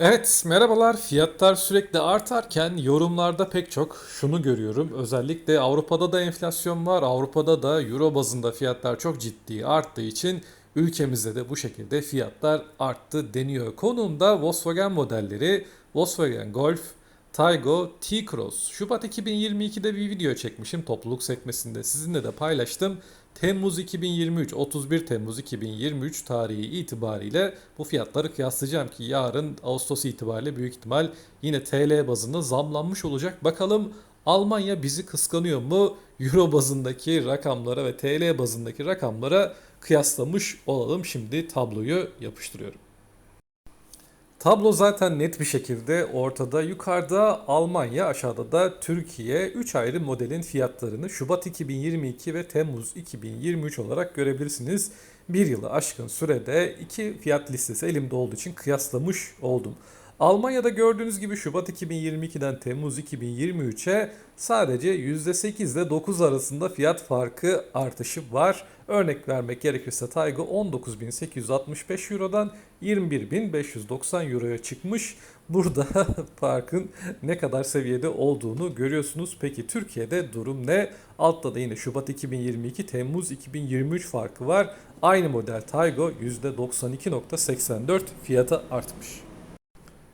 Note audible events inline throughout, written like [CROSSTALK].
Evet, merhabalar. Fiyatlar sürekli artarken yorumlarda pek çok şunu görüyorum. Özellikle Avrupa'da da enflasyon var. Avrupa'da da euro bazında fiyatlar çok ciddi arttığı için ülkemizde de bu şekilde fiyatlar arttı deniyor. Konumda Volkswagen modelleri Volkswagen Golf, Taygo, T-Cross. Şubat 2022'de bir video çekmişim topluluk sekmesinde. Sizinle de paylaştım. Temmuz 2023, 31 Temmuz 2023 tarihi itibariyle bu fiyatları kıyaslayacağım ki yarın Ağustos itibariyle büyük ihtimal yine TL bazında zamlanmış olacak. Bakalım Almanya bizi kıskanıyor mu? Euro bazındaki rakamlara ve TL bazındaki rakamlara kıyaslamış olalım. Şimdi tabloyu yapıştırıyorum. Tablo zaten net bir şekilde ortada. Yukarıda Almanya, aşağıda da Türkiye 3 ayrı modelin fiyatlarını Şubat 2022 ve Temmuz 2023 olarak görebilirsiniz. Bir yılı aşkın sürede iki fiyat listesi elimde olduğu için kıyaslamış oldum. Almanya'da gördüğünüz gibi Şubat 2022'den Temmuz 2023'e sadece %8 ile 9 arasında fiyat farkı artışı var. Örnek vermek gerekirse Taygo 19.865 Euro'dan 21.590 Euro'ya çıkmış. Burada [LAUGHS] farkın ne kadar seviyede olduğunu görüyorsunuz. Peki Türkiye'de durum ne? Altta da yine Şubat 2022, Temmuz 2023 farkı var. Aynı model Taygo %92.84 fiyata artmış.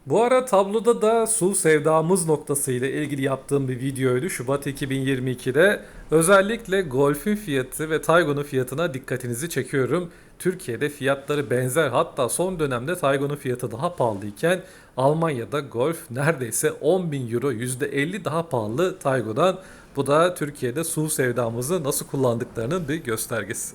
Bu ara tabloda da su sevdamız noktası ile ilgili yaptığım bir videoydu Şubat 2022'de. Özellikle Golf'ün fiyatı ve Taygon'un fiyatına dikkatinizi çekiyorum. Türkiye'de fiyatları benzer hatta son dönemde Taygon'un fiyatı daha pahalıyken Almanya'da Golf neredeyse 10.000 euro %50 daha pahalı Taygo'dan. Bu da Türkiye'de su sevdamızı nasıl kullandıklarının bir göstergesi.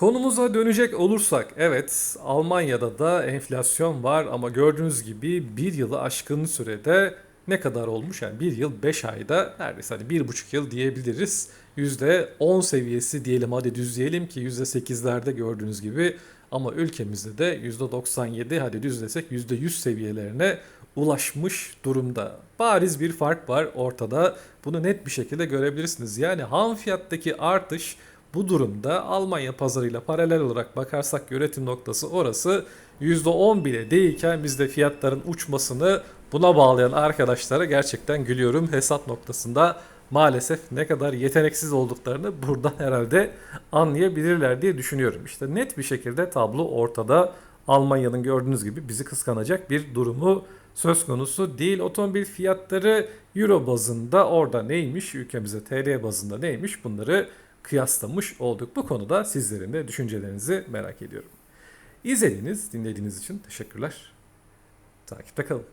Konumuza dönecek olursak evet Almanya'da da enflasyon var ama gördüğünüz gibi bir yılı aşkın sürede ne kadar olmuş? Yani bir yıl 5 ayda neredeyse hani bir buçuk yıl diyebiliriz. %10 seviyesi diyelim hadi düzleyelim ki %8'lerde gördüğünüz gibi ama ülkemizde de %97 hadi düzlesek %100 seviyelerine ulaşmış durumda. Bariz bir fark var ortada. Bunu net bir şekilde görebilirsiniz. Yani ham fiyattaki artış bu durumda Almanya pazarıyla paralel olarak bakarsak üretim noktası orası %10 bile değilken biz de fiyatların uçmasını buna bağlayan arkadaşlara gerçekten gülüyorum. Hesap noktasında maalesef ne kadar yeteneksiz olduklarını buradan herhalde anlayabilirler diye düşünüyorum. İşte net bir şekilde tablo ortada. Almanya'nın gördüğünüz gibi bizi kıskanacak bir durumu söz konusu değil. Otomobil fiyatları euro bazında orada neymiş, ülkemize TL bazında neymiş bunları kıyaslamış olduk. Bu konuda sizlerin de düşüncelerinizi merak ediyorum. İzlediğiniz, dinlediğiniz için teşekkürler. Takipte kalın.